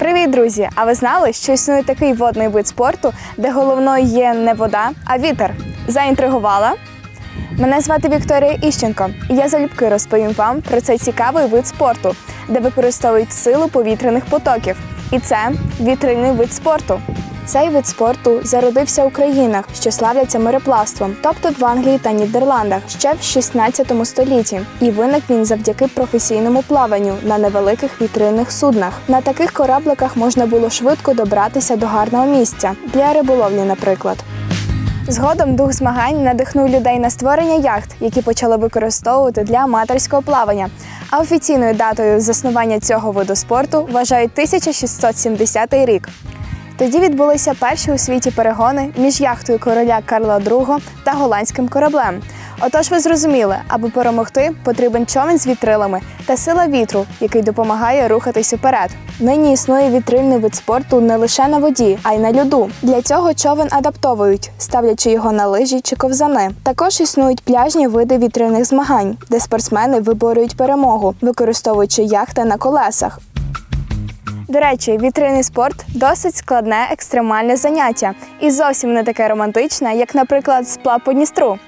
Привіт, друзі! А ви знали, що існує такий водний вид спорту, де головною є не вода, а вітер? Заінтригувала? Мене звати Вікторія Іщенко, і я залюбки розповім вам про цей цікавий вид спорту, де використовують силу повітряних потоків. І це вітрильний вид спорту. Цей вид спорту зародився у країнах, що славляться мореплавством, тобто в Англії та Нідерландах, ще в 16 столітті. І виник він завдяки професійному плаванню на невеликих вітрильних суднах. На таких корабликах можна було швидко добратися до гарного місця для риболовлі, наприклад. Згодом дух змагань надихнув людей на створення яхт, які почали використовувати для аматорського плавання. А офіційною датою заснування цього виду спорту вважають 1670 рік. Тоді відбулися перші у світі перегони між яхтою короля Карла II та голландським кораблем. Отож, ви зрозуміли, аби перемогти, потрібен човен з вітрилами та сила вітру, який допомагає рухатись уперед. Нині існує вітрильний вид спорту не лише на воді, а й на льоду. Для цього човен адаптовують, ставлячи його на лижі чи ковзани. Також існують пляжні види вітрильних змагань, де спортсмени виборюють перемогу, використовуючи яхти на колесах. До речі, вітрильний спорт досить складне екстремальне заняття і зовсім не таке романтичне, як, наприклад, сплав по Дністру.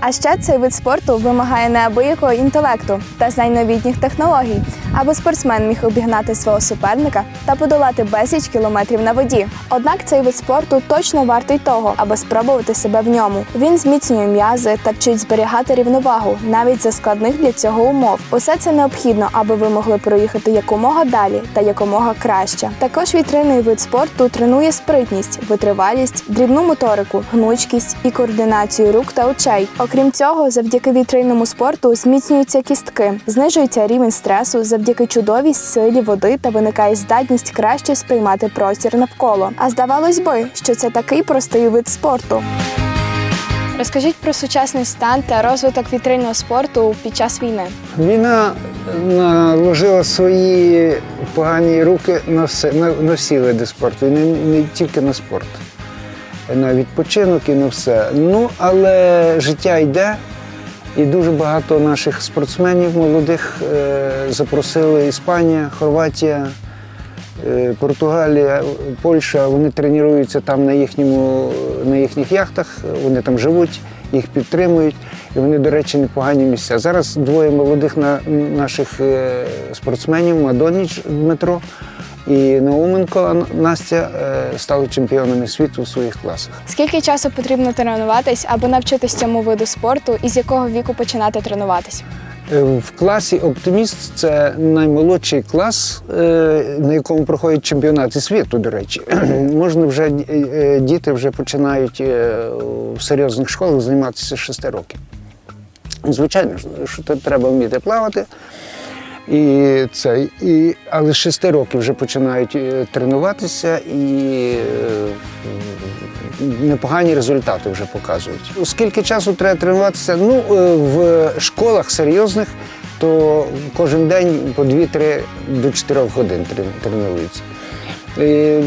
А ще цей вид спорту вимагає неабиякого інтелекту та знань новітніх технологій, аби спортсмен міг обігнати свого суперника та подолати безліч кілометрів на воді. Однак цей вид спорту точно вартий того, аби спробувати себе в ньому. Він зміцнює м'язи та вчить зберігати рівновагу навіть за складних для цього умов. Усе це необхідно, аби ви могли проїхати якомога далі та якомога краще. Також вітрильний вид спорту тренує спритність, витривалість, дрібну моторику, гнучкість і координацію рук та очей. Окрім цього, завдяки вітрильному спорту зміцнюються кістки, знижується рівень стресу завдяки чудовій силі води та виникає здатність краще сприймати простір навколо. А здавалось би, що це такий простий вид спорту. Розкажіть про сучасний стан та розвиток вітрильного спорту під час війни. Війна наложила свої погані руки на все, на, на всі види спорту, і не, не тільки на спорт, на відпочинок і на все. Ну, але життя йде, і дуже багато наших спортсменів молодих е, запросили Іспанія, Хорватія. е, Португалія, Польща, вони тренуються там на, їхньому, на їхніх яхтах, вони там живуть, їх підтримують. І вони, до речі, непогані місця. Зараз двоє молодих на, наших е, спортсменів, Мадоніч Дмитро і Науменко Настя, е, стали чемпіонами світу у своїх класах. Скільки часу потрібно тренуватись, аби навчитись цьому виду спорту, і з якого віку починати тренуватись? Е, В класі Оптиміст це наймолодший клас, е, на якому проходять чемпіонати світу, до речі. Можна вже діти вже починають в серйозних школах займатися з 6 років. Звичайно, ж, що треба вміти плавати. І це, і, але з 6 років вже починають е, тренуватися і е, непогані результати вже показують. Скільки часу треба тренуватися? Ну, е, в школах серйозних, то кожен день по 2-3 до 4 годин тренуються. І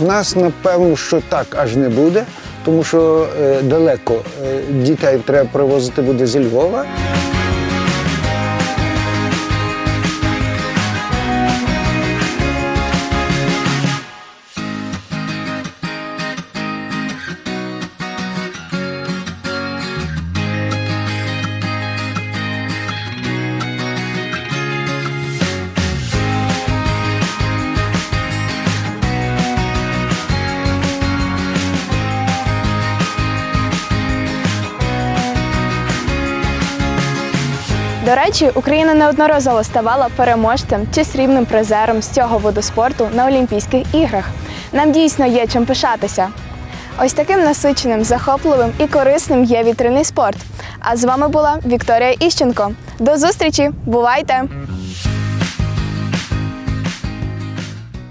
в- нас, напевно, що так аж не буде, тому що далеко дітей треба привозити буде зі Львова. До речі, Україна неодноразово ставала переможцем чи срібним призером з цього виду спорту на Олімпійських іграх. Нам дійсно є чим пишатися. Ось таким насиченим, захопливим і корисним є вітряний спорт. А з вами була Вікторія Іщенко. До зустрічі! Бувайте!